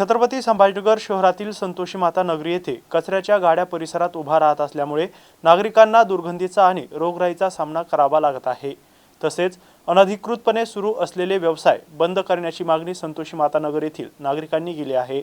छत्रपती संभाजीनगर शहरातील संतोषी माता नगरी येथे कचऱ्याच्या गाड्या परिसरात उभा राहत असल्यामुळे नागरिकांना दुर्गंधीचा आणि रोगराईचा सामना करावा लागत आहे. तसेच अनधिकृतपणे सुरू असलेले व्यवसाय बंद करण्याची मागणी संतोषी माता नगर येथील नागरिकांनी केली आहे.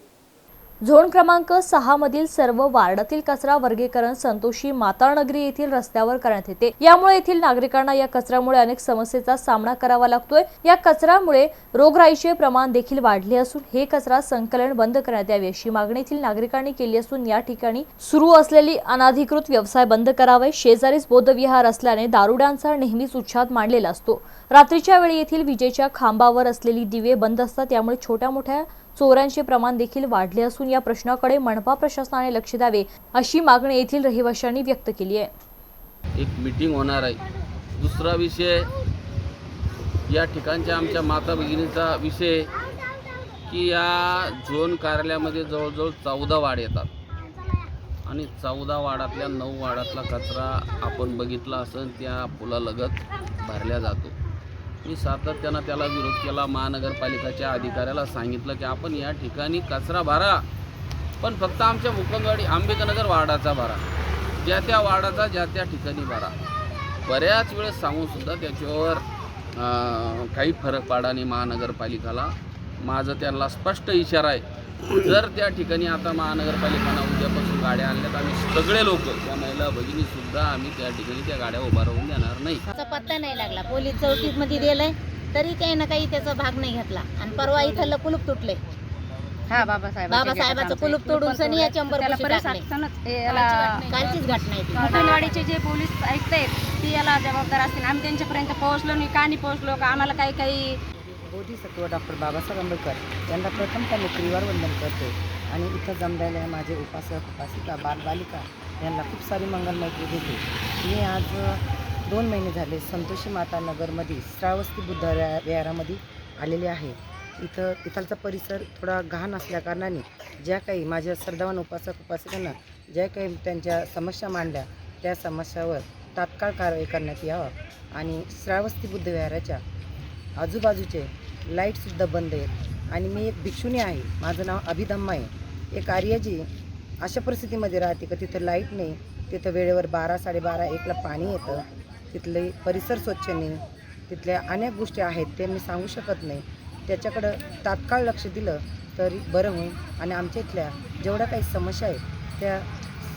झोन क्रमांक सहा मधील सर्व वार्डातील कचरा वर्गीकरण संतोषी मातानगरी येथील रस्त्यावर करण्यात येते. यामुळे येथील नागरिकांना या कचऱ्यामुळे अनेक समस्येचा सामना करावा लागतोय. या कचऱ्यामुळे रोगराईचे प्रमाण देखील वाढले असून हे कचरा संकलन बंद करण्यात यावे अशी मागणी येथील नागरिकांनी केली असून या ठिकाणी सुरू असलेली अनाधिकृत व्यवसाय बंद करावे. शेजारीच बौद्धविहार असल्याने दारुड्यांचा नेहमीच उच्छाद मांडलेला असतो. रात्रीच्या वेळी येथील विजेच्या खांबावर असलेली दिवे बंद असतात. त्यामुळे छोट्या मोठ्या चोरांचे प्रमाण देखील वाढले असून या प्रश्नाकडे मनपा प्रशासनाने लक्ष द्यावे अशी मागणी येथील रहिवाशांनी व्यक्त केली आहे. एक मीटिंग होणार आहे. दुसरा विषय या ठिकाणच्या आमच्या माता भगिनीचा विषय की या झोन कार्यालयामध्ये जवळजवळ चौदा वाड येतात. आणि चौदा वाडातल्या नऊ वाडातला कचरा आपण बघितला असेल त्या पुलालगत भरल्या जातो. मी सातत्यानं त्याला विरोध केला. महानगरपालिकाच्या अधिकाऱ्याला सांगितलं की आपण या ठिकाणी कचरा भरा. पण फक्त आमच्या मुकुंदवाडी आंबेकनगर वार्डाचा भरा. ज्या त्या वार्डाचा ज्या त्या ठिकाणी भरा. बऱ्याच वेळेस सांगूनसुद्धा त्याच्यावर काही फरक पाडा नाही महानगरपालिकाला. माझं त्यांना स्पष्ट इशारा आहे. जर त्या ठिकाणी आता महानगरपालिकानं उद्यापासून गाड्या आणल्यात आम्ही सगळे लोक त्या महिला भगिनीसुद्धा आम्ही त्या ठिकाणी त्या गाड्या उभा राहून देणार नाही. त्याचा पत्ता नाही लागला. पोलीस चौकीत मध्ये दिलंय तरी काही ना काही त्याचा भाग नाही घेतला. आणि परवा इथलं कुलूप तुटले. हा बाबासाहेब बाबासाहेबाचं कुलूप तोडून सनी या चंबर कालचीच घटना आहे जे पोलीस ती याला जबाबदार असतील. आम्ही त्यांच्यापर्यंत पोहोचलो नाही का नाही पोहोचलो का आम्हाला काही काही बोधिसत्व डॉक्टर बाबासाहेब आंबेडकर यांना प्रथम त्यांनी त्रिवार वंदन करते. आणि इथं जमलेल्या माझे उपासक उपासिका बालबालिका यांना खूप सारी मंगलमैत्री देते. मी आज दोन महिने झाले संतोषी माता नगरमध्ये श्रावस्ती बुद्ध विहारामध्ये आलेले आहे. इथं इथलचा परिसर थोडा घाण असल्याकारणाने ज्या काही माझ्या श्रद्धावान उपासक उपासिकांना ज्या काही त्यांच्या समस्या मांडल्या त्या समस्यावर तात्काळ कारवाई करण्यात यावं. आणि श्रावस्ती बुद्ध विहाराच्या आजूबाजूचे लाईटसुद्धा बंद आहेत. आणि मी एक भिक्षुणी आहे. माझं नाव अभिधम्मा आहे. एक आर्याजी अशा परिस्थितीमध्ये राहते का तिथं लाइट नाही. तिथं वेळेवर बारा साडेबारा एकला पाणी येतं. तिथले परिसर स्वच्छ नाही. तिथल्या अनेक गोष्टी आहेत ते मी सांगू शकत नाही. त्याच्याकडं तात्काळ लक्ष दिलं तरी बरं होईल. आणि आमच्या इथल्या जेवढ्या काही समस्या आहेत त्या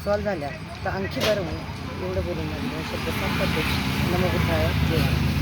सॉल्व झाल्या. तर आणखी बरं होईल. एवढं बोलून शब्द संपत. नमो जय